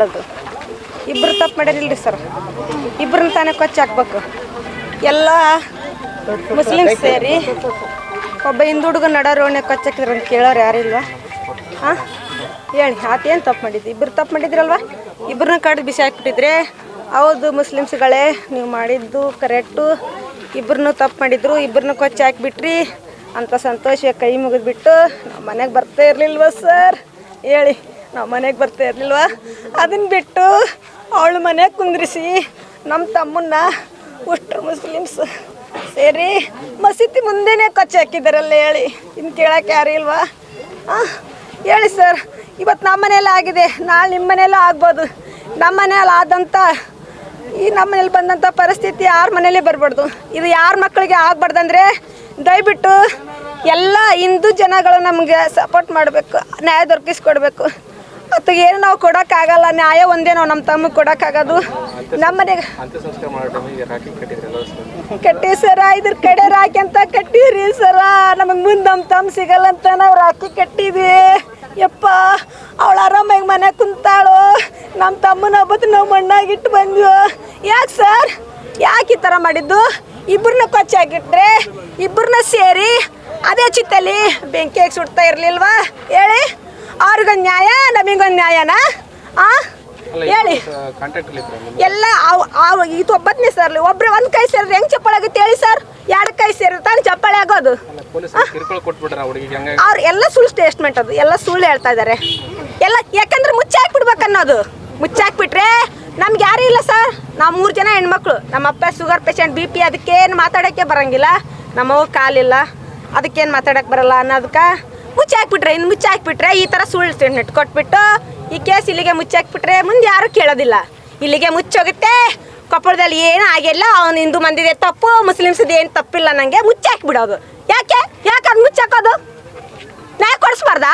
ಮಾಡೋದು. ಇಬ್ರು ತಪ್ಪು ಮಾಡ್ಯಾರಿಲ್ರಿ ಸರ್. ಇಬ್ಬರನ್ನ ತಾನೇ ಕೊಚ್ಚಿ ಹಾಕ್ಬೇಕು. ಎಲ್ಲ ಮುಸ್ಲಿಮ್ಸ್ ಸೇರಿ ಒಬ್ಬ ಹಿಂದೂ ಹುಡುಗ ನಡೋರೋಣೆ ಕೊಚ್ಚಾಕಿದ್ರು ಅಂತ ಕೇಳೋರು ಯಾರಿಲ್ವಾ ಹಾಂ? ಹೇಳಿ ಆತೇನು ತಪ್ಪು ಮಾಡಿದ್ದು? ಇಬ್ಬರು ತಪ್ಪು ಮಾಡಿದ್ರಲ್ವಾ? ಇಬ್ಬರನ್ನ ಕಡ್ದು ಬಿಸಿ ಹಾಕ್ಬಿಟ್ಟಿದ್ರೆ, ಹೌದು ಮುಸ್ಲಿಮ್ಸ್ಗಳೇ, ನೀವು ಮಾಡಿದ್ದು ಕರೆಕ್ಟು. ಇಬ್ಬರನ್ನೂ ತಪ್ಪು ಮಾಡಿದ್ರು ಇಬ್ಬರನ್ನ ಕೊಚ್ಚಿ ಹಾಕ್ಬಿಟ್ರಿ. ಅಂತ ಸಂತೋಷ ಕೈ ಮುಗಿದ್ಬಿಟ್ಟು ನಮ್ಮ ಮನೆಗೆ ಬರ್ತಾ ಇರಲಿಲ್ವ ಸರ್? ಹೇಳಿ. ನಾವು ಮನೆಗೆ ಬರ್ತಾ ಇರಲಿಲ್ವ? ಅದನ್ನ ಬಿಟ್ಟು ಅವಳು ಮನೆಗೆ ಕುಂದ್ರಿಸಿ ನಮ್ಮ ತಮ್ಮನ್ನ ಉಷ್ಟು ಮುಸ್ಲಿಮ್ಸ್ ಸೇರಿ ಮಸೀದಿ ಮುಂದೆನೇ ಕೊಚ್ಚಿ ಹಾಕಿದಾರಲ್ಲ ಹೇಳಿ. ಇನ್ನು ಕೇಳಕ್ಕೆ ಯಾರು ಇಲ್ವಾ? ಹಾಂ ಹೇಳಿ ಸರ್ ಇವತ್ತು ನಮ್ಮ ಮನೇಲಿ ಆಗಿದೆ. ನಾಳೆ ನಿಮ್ಮ ಮನೆಯಲ್ಲೂ ಆಗ್ಬೋದು. ನಮ್ಮ ಮನೆಯಲ್ಲಿ ಆದಂಥ ಈ ನಮ್ಮ ಮನೇಲಿ ಬಂದಂಥ ಪರಿಸ್ಥಿತಿ ಯಾರ ಮನೇಲಿ ಬರಬಾರ್ದು. ಇದು ಯಾರ ಮಕ್ಕಳಿಗೆ ಆಗ್ಬಾರ್ದಂದ್ರೆ ದಯವಿಟ್ಟು ಎಲ್ಲ ಹಿಂದೂ ಜನಗಳು ನಮಗೆ ಸಪೋರ್ಟ್ ಮಾಡಬೇಕು, ನ್ಯಾಯ ದೊರಕಿಸ್ಕೊಡ್ಬೇಕು. ಮತ್ತು ಏನು ನಾವು ಕೊಡೋಕ್ಕಾಗಲ್ಲ ನ್ಯಾಯ ಒಂದೇ ನಾವು ನಮ್ಮ ತಮ್ಮಗೆ ಕೊಡೋಕ್ಕಾಗೋದು. ನಮ್ಮ ಮನೆಗೆ. ಕಟ್ಟಿ ಸರ ಇದ್ರ ಕಡೆ ರಾಕಿ ಅಂತ ಕಟ್ಟಿರಿ ಸರ. ನಮಗೆ ಮುಂದೆ ನಮ್ಮ ತಮ್ಮ ಸಿಗಲ್ಲ ಅಂತ ನಾವು ರಾಕಿ ಕಟ್ಟಿದ್ವಿ. ಯಪ್ಪ ಅವಳು ಆರಾಮಾಗಿ ಮನೆ ಕುಂತಾಳು. ನಮ್ಮ ತಮ್ಮನ ಹಬ್ಬದ ನಾವು ಮಣ್ಣಾಗಿಟ್ಟು ಬಂದ್ವಿ. ಯಾಕೆ ಸರ್? ಯಾಕೆ ಈ ಥರ ಮಾಡಿದ್ದು? ಇಬ್ಬರನ್ನ ಕೊಚ್ಚಾಗಿಟ್ರೆ ಇಬ್ಬರನ್ನ ಸೇರಿ ಅದೇ ಚಿತ್ತಲ್ಲಿ ಬೆಂಕಿಯಾಗಿ ಸುಡ್ತಾ ಇರಲಿಲ್ವಾ? ಹೇಳಿ. ಅವ್ರಿಗೊಂದು ನ್ಯಾಯ ನಮಗೊಂದು ನ್ಯಾಯನಾ? ಆ? ಹೇಳಿ. ಎಲ್ಲ ಇದು ಒಬ್ಬತ್ತನೇ ಸರ್ ಒಬ್ರು ಒಂದು ಕೈ ಸೇರಿದ್ರೆ ಹೆಂಗ್ ಚಪ್ಪಾಳೆ ಆಗುತ್ತೆ ಹೇಳಿ ಸರ್ ಎರಡು ಕೈ ಸೇರಿದ್ರೆ ತಾನು ಚಪ್ಪಾಳೆ ಆಗೋದು. ಅವ್ರು ಎಲ್ಲ ಸುಳ್ಳು ಸ್ಟೇಟ್ಮೆಂಟ್ ಅದು. ಎಲ್ಲ ಸುಳ್ಳು ಹೇಳ್ತಾ ಇದ್ದಾರೆ ಎಲ್ಲ ಯಾಕಂದ್ರೆ ಮುಚ್ಚಿ ಹಾಕ್ಬಿಡ್ಬೇಕು ಅನ್ನೋದು. ಮುಚ್ಚಿ ಹಾಕ್ಬಿಟ್ರೆ ನಮ್ಗೆ ಯಾರು ಇಲ್ಲ ಸರ್ ನಾವು ಮೂರು ಜನ ಹೆಣ್ಮಕ್ಳು. ನಮ್ಮ ಅಪ್ಪ ಶುಗರ್ ಪೇಷಂಟ್ ಬಿ ಪಿ ಅದಕ್ಕೇನು ಮಾತಾಡೋಕ್ಕೆ ಬರಂಗಿಲ್ಲ. ನಮ್ಮವ್ವ ಕಾಲಿಲ್ಲ. ಅದಕ್ಕೇನು ಮಾತಾಡಕ್ಕೆ ಬರಲ್ಲ ಅನ್ನೋದಕ್ಕೆ ಮುಚ್ಚಿ ಹಾಕ್ಬಿಟ್ರೆ ಇನ್ನು ಮುಚ್ಚಿ ಹಾಕ್ಬಿಟ್ರೆ ಈ ಥರ ಸುಳ್ಳು ನೆಟ್ ಕೊಟ್ಬಿಟ್ಟು ಈ ಕೇಸ್ ಇಲ್ಲಿಗೆ ಮುಚ್ಚಾಕ್ಬಿಟ್ರೆ ಮುಂದೆ ಯಾರೂ ಕೇಳೋದಿಲ್ಲ. ಇಲ್ಲಿಗೆ ಮುಚ್ಚೋಗುತ್ತೆ. ಕೊಪ್ಪಳದಲ್ಲಿ ಏನು ಆಗಿಲ್ಲ, ಅವ್ನು ಹಿಂದೂ ಮಂದಿದೆ ತಪ್ಪು, ಮುಸ್ಲಿಮ್ಸ್ದು ಏನು ತಪ್ಪಿಲ್ಲ ನನಗೆ ಮುಚ್ಚಿ ಹಾಕ್ಬಿಡೋದು. ಯಾಕೆ? ಯಾಕೆ ಅದು ಮುಚ್ಚಾಕೋದು ನ್ಯಾಯ ಕೊಡಿಸ್ಬಾರ್ದಾ?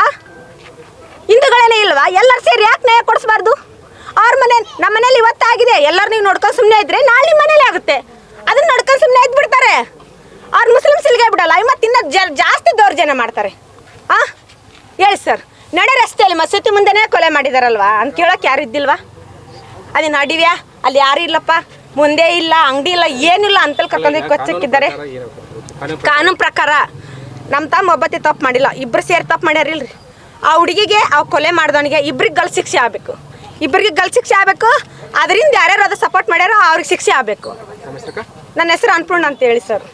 ಹಿಂದೂಗಳೇನೇ ಇಲ್ವಾ? ಎಲ್ಲರೂ ಸೇರಿ ಯಾಕೆ ನ್ಯಾಯ ಕೊಡಿಸ್ಬಾರ್ದು? ಅವ್ರ ಮನೆ ನಮ್ಮ ಮನೇಲಿ ಇವತ್ತಾಗಿದೆ ಎಲ್ಲರೂ ನೀವು ನೋಡ್ಕೊಂಡು ಸುಮ್ಮನೆ ಇದ್ರೆ ನಾಳೆ ನಿಮ್ಮ ಮನೇಲಿ ಆಗುತ್ತೆ. ಅದನ್ನ ನೋಡ್ಕೊಂಡು ಸುಮ್ಮನೆ ಇದ್ಬಿಡ್ತಾರೆ. ಅವ್ರು ಮುಸ್ಲಿಮ್ಸ್ ಇಲ್ಲಿಗೆ ಬಿಡಲ್ಲ. ಇವತ್ತು ಇನ್ನೂ ಜಾಸ್ತಿ ದೌರ್ಜನ್ಯ ಮಾಡ್ತಾರೆ. ನಡೆ ರಸ್ತೆಯಲ್ಲಿ ಮಸೂತಿ ಮುಂದೆನೇ ಕೊಲೆ ಮಾಡಿದಾರಲ್ವಾ? ಅಂತ ಕೇಳೋಕೆ ಯಾರು ಇದ್ದಿಲ್ವಾ? ಅದು ನಡಿವ್ಯಾ? ಅಲ್ಲಿ ಯಾರು ಇಲ್ಲಪ್ಪ? ಮುಂದೆ ಇಲ್ಲ ಅಂಗಡಿ ಇಲ್ಲ ಏನಿಲ್ಲ ಅಂತಲ್ಲಿ ಕರ್ಕೊಂಡು ಕೊಚ್ಚಕ್ಕಿದ್ದಾರೆ. ಕಾನೂನು ಪ್ರಕಾರ ನಮ್ಮ ತಮ್ಮ ಒಬ್ಬತ್ತಿ ತಪ್ಪು ಮಾಡಿಲ್ಲ. ಇಬ್ಬರು ಸೇರಿ ತಪ್ಪು ಮಾಡ್ಯಾರಿಲ್ರಿ ಆ ಹುಡುಗಿಗೆ ಆ ಕೊಲೆ ಮಾಡಿದವನಿಗೆ ಇಬ್ರಿಗೆ ಗಲ್ ಶಿಕ್ಷೆ ಆಗಬೇಕು. ಇಬ್ಬರಿಗೆ ಗಲ್ ಶಿಕ್ಷೆ ಆಗಬೇಕು ಅದರಿಂದ ಯಾರ್ಯಾರು ಅದು ಸಪೋರ್ಟ್ ಮಾಡ್ಯಾರೋ ಅವ್ರಿಗೆ ಶಿಕ್ಷೆ ಆಗಬೇಕು. ನನ್ನ ಹೆಸರು ಅನ್ಪೂರ್ಣ ಅಂತ ಹೇಳಿ ಸರ್.